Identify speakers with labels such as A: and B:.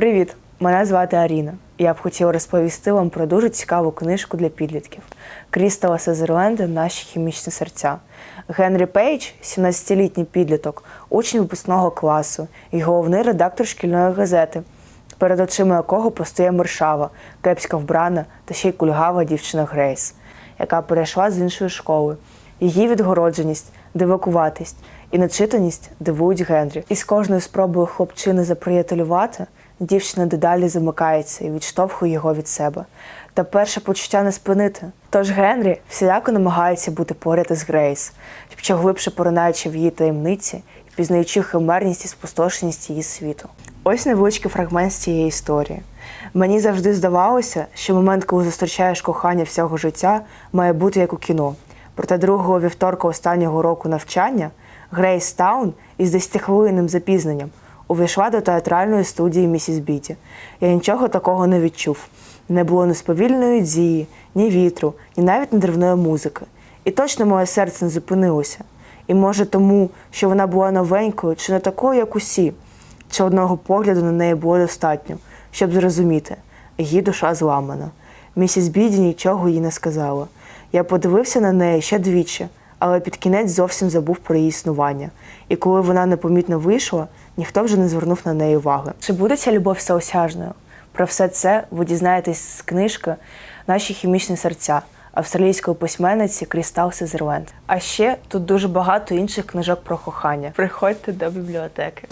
A: Привіт! Мене звати Аріна. Я б хотіла розповісти вам про дуже цікаву книжку для підлітків Крістала Сезерленда Наші хімічні серця. Генрі Пейдж, 17-літній підліток, учень випускного класу і головний редактор шкільної газети, перед очима якого постає мершава, кепська вбрана та ще й кульгава дівчина Грейс, яка перейшла з іншої школи. Її відгородженість, дивакуватість і начитаність дивують Генрі. І з кожною спробою хлопчини заприятелювати, дівчина дедалі замикається і відштовхує його від себе. Та перше почуття не спинити. Тож Генрі всіляко намагається бути поряд із Грейс, що глибше поринаючи в її таємниці і пізнаючи химерність і спустошеність її світу. Ось невеличкий фрагмент з цієї історії. Мені завжди здавалося, що момент, коли зустрічаєш кохання всього життя, має бути як у кіно. Проте другого вівторка останнього року навчання Грейс Таун із 10-хвилинним запізненням увійшла до театральної студії місіс Біті. Я нічого такого не відчув. Не було ні сповільної дії, ні вітру, ні навіть нервної музики. І точно моє серце не зупинилося. І може тому, що вона була новенькою чи не такою, як усі, чи одного погляду на неї було достатньо, щоб зрозуміти, її душа зламана. Місіс Біді нічого їй не сказала. Я подивився на неї ще двічі, але під кінець зовсім забув про її існування. І коли вона непомітно вийшла, ніхто вже не звернув на неї уваги. Чи буде ця любов всеосяжною? Про все це ви дізнаєтесь з книжки Наші хімічні серця австралійської письменниці Крістал Сезерленд. А ще тут дуже багато інших книжок про кохання. Приходьте до бібліотеки.